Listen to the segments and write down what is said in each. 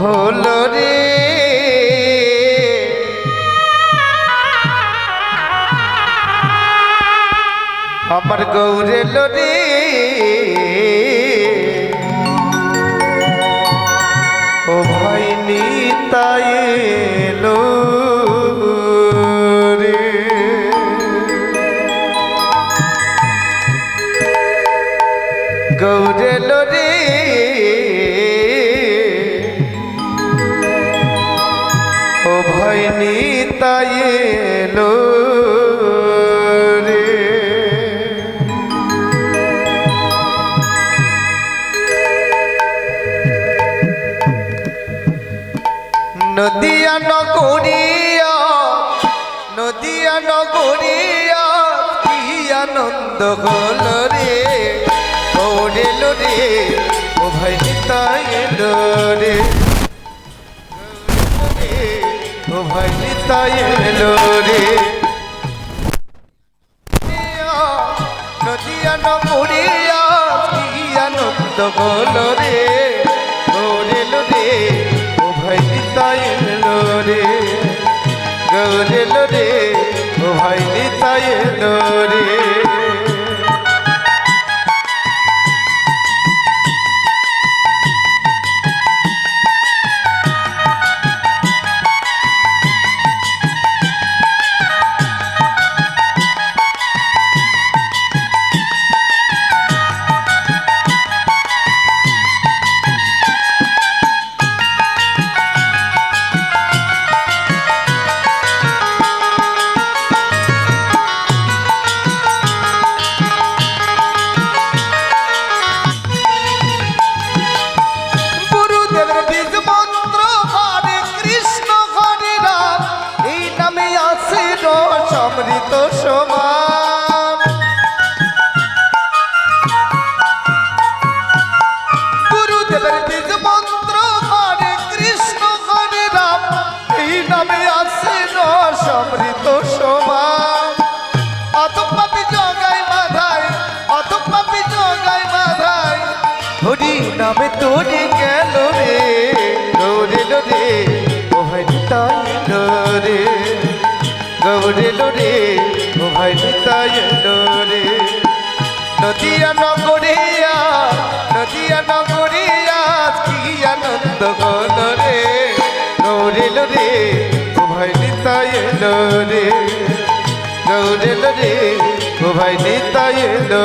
হলো রে। আমার গৌরে রে। ও ভাই নিতাই এলো রে। গৌরে রে। নিতাই এলো রে। নদিয়া নগরিয়া নদিয়া নগরিয়া, কি আনন্দ হল রে ওরেল রে, ও ভাই এলো রে হল রে ও ভাই নিতাই রে গৌরেল রে ও ভাই নিতাই রে। গৌরেল রে ও ভাই নিতাই এলো রে নদিয়া নগরিয়া নদিয়া নগরিয়া কি আনন্দ হল রে। গৌরেল রে ও ভাই নিতাই এলো রে গৌরেল রে ও ভাই নিতাই এলো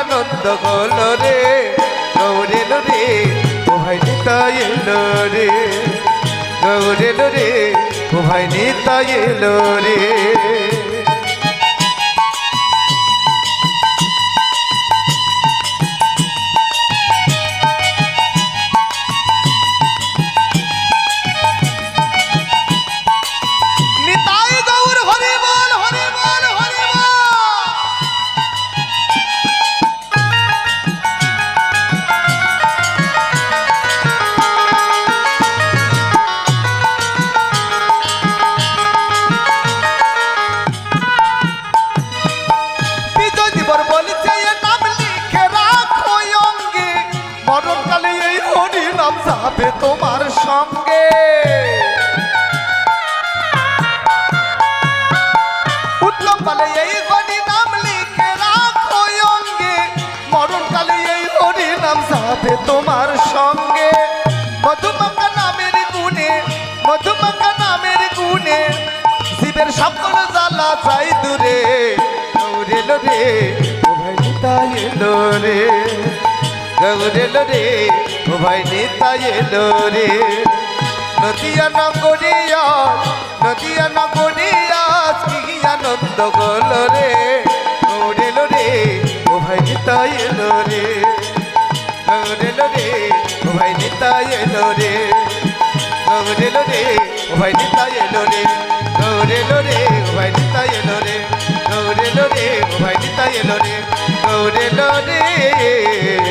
আনন্দ হলো রে গৌরেলো রে ও ভাই নিতাই এলো রে। গৌরেলো রে ও নিতাই এলো রে। যাবে তোমার সঙ্গে। উত্তম কালে এই নাম তোমার সঙ্গে। মধুমাকা নামের গুণে মধুমাকা নামের গুণে শিবের সকল জ্বালা চাই দূরে। গৌরেল রে ভাই এলো রে। রে ও ভাই নিতা এলো রে। নদিয়া নগরিয়া নদিয়া নগরিয়া, কি আনন্দ গল রে। গৌরেল রে, ও ভাই নিতাই এলো রে। গৌরেল রে, ও ভাই নিতাই এলো রে। গৌরেল রে, ও ভাই নিতাই এলো রে। গৌরেল রে, ও ভাই নিতাই এলো রে। ভাই গৌরেল রে।